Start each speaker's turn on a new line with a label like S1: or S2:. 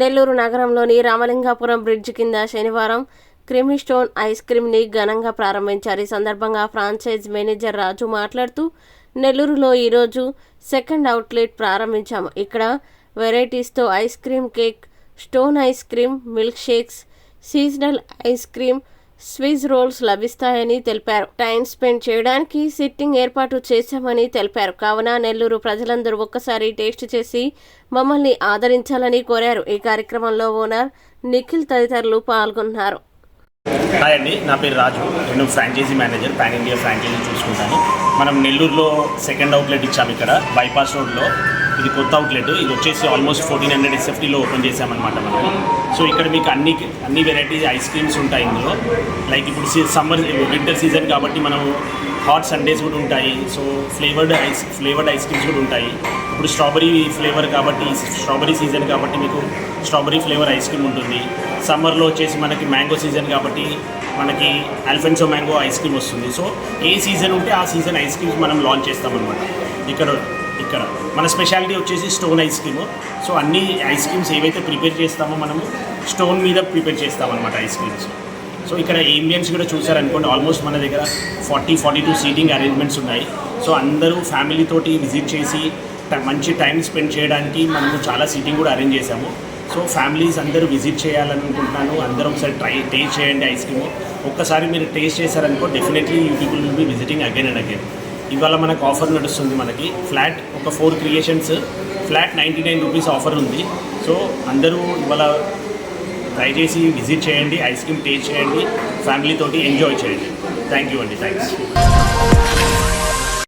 S1: నెల్లూరు నగరంలోని రామలింగాపురం బ్రిడ్జ్ కింద శనివారం క్రిమిస్టోన్ ఐస్ క్రీమ్ని ఘనంగా ప్రారంభించారు. ఈ సందర్భంగా ఫ్రాంచైజ్ మేనేజర్ రాజు మాట్లాడుతూ నెల్లూరులో ఈరోజు సెకండ్ అవుట్లెట్ ప్రారంభించాము ఇక్కడ వెరైటీస్తో ice cream cake stone ice cream milk shakes seasonal ice cream Swiss rolls లభిస్తాయని తెలిపారు. టైం స్పెండ్ చేయడానికి సిట్టింగ్ ఏర్పాటు చేశామని తెలిపారు. కావున నెల్లూరు ప్రజలందరూ ఒక్కసారి టేస్ట్ చేసి మమ్మల్ని ఆదరించాలని కోరారు. ఈ కార్యక్రమంలో ఓనర్ నిఖిల్ తదితరులు పాల్గొన్నారు.
S2: హాయ్ అండి. నా పేరు రాజు. నేను franchisee manager pan India franchisee చూసుకుంటాను. మనం నెల్లూరులో సెకండ్ అవుట్లెట్ ఇచ్చాము ఇక్కడ బైపాస్ రోడ్లో. ఇది కొత్త అవుట్లెట్. ఇది వచ్చేసి ఆల్మోస్ట్ ఫోర్టీన్ హండ్రెడ్ ఎస్ఎఫ్టీలో ఓపెన్ చేసామన్నమాట మనం. సో ఇక్కడ మీకు అన్ని అన్ని వెరైటీస్ ఐస్ క్రీమ్స్ ఉంటాయి ఇందులో. లైక్ ఇప్పుడు సమ్మర్ వింటర్ సీజన్ కాబట్టి మనం హాట్ సండేస్ కూడా ఉంటాయి. So flavoured ice flavoured ice creams కూడా ఉంటాయి. ఇప్పుడు స్ట్రాబెరీ ఫ్లేవర్ కాబట్టి స్ట్రాబెరీ సీజన్ కాబట్టి మీకు స్ట్రాబెరీ ఫ్లేవర్ ఐస్ క్రీమ్ ఉంటుంది. సమ్మర్లో వచ్చేసి మనకి మ్యాంగో సీజన్ కాబట్టి మనకి అల్ఫెన్సో మ్యాంగో ఐస్ క్రీమ్ వస్తుంది. సో ఏ సీజన్ ఉంటే ఆ సీజన్ ఐస్ క్రీమ్స్ మనం లాంచ్ చేస్తామన్నమాట. ఇక్కడ ఇక్కడ. మన స్పెషాలిటీ వచ్చేసి స్టోన్ ఐస్ క్రీమ్. సో అన్ని ఐస్ క్రీమ్స్ ఏవైతే ప్రిపేర్ చేస్తామో మనము స్టోన్ మీద ప్రిపేర్ చేస్తామన్నమాట ఐస్ క్రీమ్స్. సో ఇక్కడ ఏంబియన్స్ కూడా చూసారనుకోండి ఆల్మోస్ట్ మన దగ్గర forty forty two seating arrangements ఉన్నాయి. సో అందరూ ఫ్యామిలీ తోటి విజిట్ చేసి మంచి టైం స్పెండ్ చేయడానికి మనము చాలా సీటింగ్ కూడా అరేంజ్ చేసాము సో ఫ్యామిలీస్ అందరూ విజిట్ చేయాలనుకుంటున్నాను. అందరూ ఒకసారి ట్రై టేస్ట్ చేయండి ఐస్ క్రీమ్. ఒక్కసారి మీరు taste చేశారనుకో definitely you people will be visiting again and again ఇవాళ మనకు ఆఫర్ నడుస్తుంది మనకి. ఫ్లాట్ ఒక four creations flat ninety nine rupees offer ఉంది. సో అందరూ ఇవాళ ట్రై చేసి విజిట్ చేయండి ఐస్ క్రీమ్ టేస్ట్ చేయండి ఫ్యామిలీతోటి ఎంజాయ్ చేయండి. థ్యాంక్ యూ అండి. థ్యాంక్స్